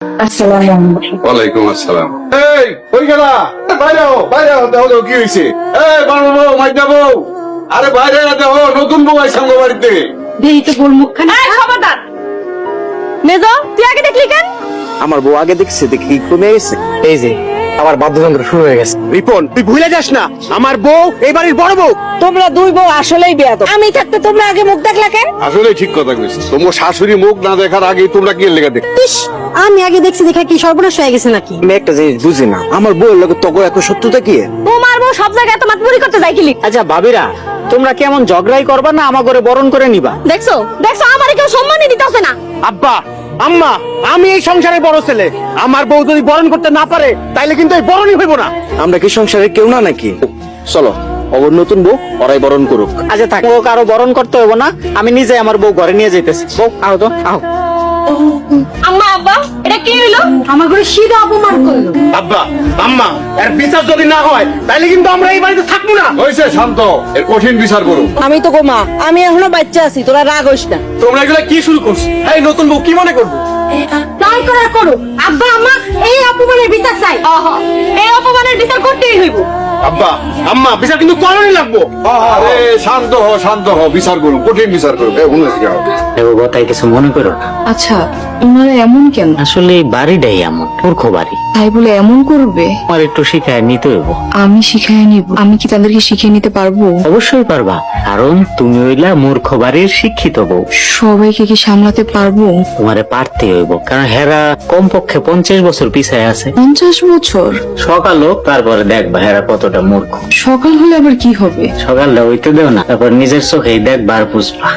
ওয়ালাইকুম আসসালাম। এই কই গেলা? বাইরে হও বাইরে হও দেখো দেখো কি হইছে? এই বানর বউ মাইজা বউ। আরে বাইরে দেখো নতুন বউ বাড়িতে। দেই তো গোল মুখখানা। খবরদার। মেজো তুই আগে দেখলি কেন? আমার বউ আগে দেখছে দেখি কমে গেছে? এই যে আবার বাদ্যযন্ত্র শুরু হয়ে গেছে। রিপন তুই ভুলে যাস না। আমার বউ এই বাড়ির বড় বউ। তোমরা দুই বউ আসলেই বেয়াদ আমি থাকতে তোমরা আগে মুখ দেখলা কেন? আসলে ঠিক কথা কইছিস তোমার শাশুড়ি মুখ না দেখার আগে তোমরা কি লেগে দেখ ইস আমি আগে দেখছি দেখা কি সর্বনাশ হয়ে গেছে নাকি? আমি একটা জিনিস বুঝি না। আমার বউয়ের লোকের তক এত সত্যতা কি? তোমার বউ সব জায়গায় তোমার পুরি করতে যাই কিলি? আচ্ছা ভাবিরা তোমরা কেমন ঝগড়াই করবা না আমার ঘরে বরণ করে নিবা? দেখছ? দেখছ আমারে কেউ সম্মানই দিতেছে না। আব্বা আম্মা আমি এই সংসারে বড় ছেলে। আমার বউ যদি বরণ করতে না পারে তাইলে কিন্তু এই বরণই হইব না। আমরা কি সংসারে কেউ না নাকি? চলো অবর নতুন বউ ওরাই বরণ করুক। আচ্ছা থাক। ও কারও বরণ করতে হইব না আমি নিজে আমার বউ ঘরে নিয়ে যাইতেছি। বউ আও তো আহ। আম্মা আব্বা এটা কি হইল আমার ঘরে সিধা অপমান করল। আব্বা আম্মা এর বিচার যদি না হয় কিন্তু আমরা এই বাড়িতে থাকব না। হয়েছে শান্ত। এর কঠিন বিচার করো। আমি তো গোমা আমি এখনও বাচ্চা আছি তোরা রাগ হইস না। তোমরা এগুলা কি শুরু করছ? এই নতুন বউ কি মনে করব? তাই করার করো। আব্বা আম্মা এই অপমানের বিচার চাই। এই অপমানের বিচার করতেই হইব। আব্বা আম্মা বিচার কিন্তু করণই লাগবো। আরে শান্ত হও শান্ত হও বিচার করো কঠিন বিচার করো। এ উনি দেখো তাই কিছু মনে করো না। আচ্ছা ওনারা এমন কেন? আসলে এই বাড়িটাই এমন মূর্খ বাড়ি। তাই বলে এমন করবে? আমার একটু শিখায় নিতে হইব। আমি শিখাই নিব। আমি কি তাদেরকে শিখিয়ে নিতে পারব? অবশ্যই পারবা কারণ তুমি হইলা মূর্খ বাড়ির শিক্ষিত বউ। সবাইকে কি সামলাতে পারব? তোমারে পারতে হইব কারণ হেরা কমপক্ষে পঞ্চাশ বছর পিছায় আছে। পঞ্চাশ বছর? সকাল হোক তারপরে দেখবা হেরা কতটা মূর্খ। সকাল হলে আবার কি হবে? সকালে হইতে দেও না তারপর নিজের চোখেই দেখবা আর বুঝবা।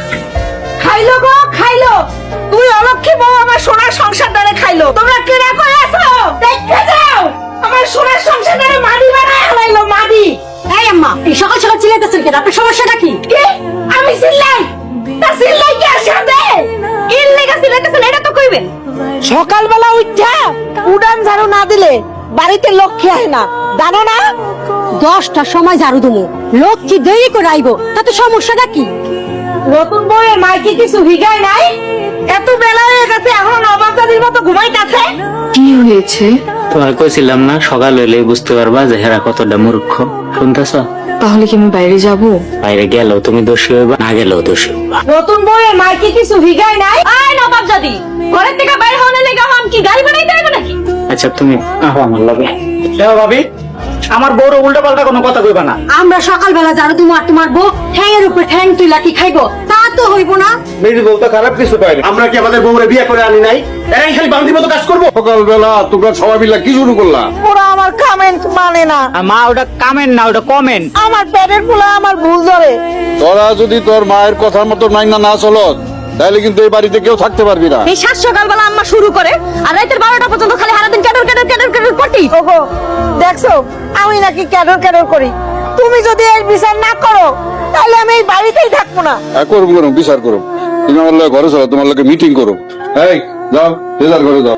তোমরা কেনা করে আছো? দেখতে যাও! আমার সোনার সংসার মাদি বানায় হারাইলো মাদি। এই আম্মা এই সকাল সকাল চিল্লাইতেছেন কেন? আপনার সমস্যাটা কি? কি? আমি চিল্লাই? তা চিল্লাই কি আসে দে কি লেগে চিল্লাইতেছেন এটা তো কইবেন। সকালবেলা উঠা উড়ান ঝাড়ু না দিলে বাড়িতে লক্ষ্মী আহে না। জানো না? দশটার সময় ঝাড়ু দেবো লক্ষ্মী দেরি করে আইবো তাতে সমস্যাটা কি? নতুন বউয়ের মাইকে কিছু হিগায় নাই? এত বেলা হয়ে গেছে এখন মতো ঘুমাইতেছে? কি হয়েছে? তোমার কইছিলাম না সকাল হইলে বুঝতে পারবা যে হেরা কতটা মূর্খ শুনতেছ? তাহলে কি আমি বাইরে যাব? বাইরে গেলেও তুমি দোষী হইবা না গেলেও দোষী হইবা। নতুন বউয়ের মাইকে কিছু হিগায় নাই? আয় নবাব জাদি ঘরের থেকে বাইরে হওয়ার লেগে কি গাড়ি বানাইতে হবে নাকি? আচ্ছা তুমি আহো আমার লগে। দেখো ভাবি আমার বউর উল্টা পাল্টা কোনো কথা কইবা না। আমরা সকালবেলা দিব আর তোমার বউ ঠ্যাংয়ের উপরে ঠ্যাং তুই লাঠি খাইবো? তা হইব না। মেয়ের বউ তো খারাপ কিছু পাইনি আমরা কি আমাদের বউরে বিয়ে করে আনি নাই? এরাই খালি বান্দি মতো কাজ করব? সকালবেলা তোমরা সবাই মিলে কি শুরু করলা? ওরা আমার কমেন্ট মানে না। মা ওটা কামেন না ওটা কমেন আমার পেটের ফুলা আমার ভুল ধরে। তোরা যদি তোর মায়ের কথার মতো নাই না চলো তাহলে কিন্তু এই বাড়িতে কেউ থাকতে পারবি না। এই সাত সকালবেলা আম্মা শুরু করে আর রাতের বারোটা পর্যন্ত খালি সারাদিন ক্যাডর ক্যাডর ক্যাডর ক্যাডর করতি। ওগো দেখছ? আমি নাকি ক্যাডর ক্যাডর করি। তুমি যদি এই বিচার না করো তাহলে আমি এই বাড়িতেই থাকব না। করব করব করুন, বিচার করো তুমি আমার লোক ঘরে চলো, তোমার লগে মিটিং করো এই, যাও বিচার করে যাও।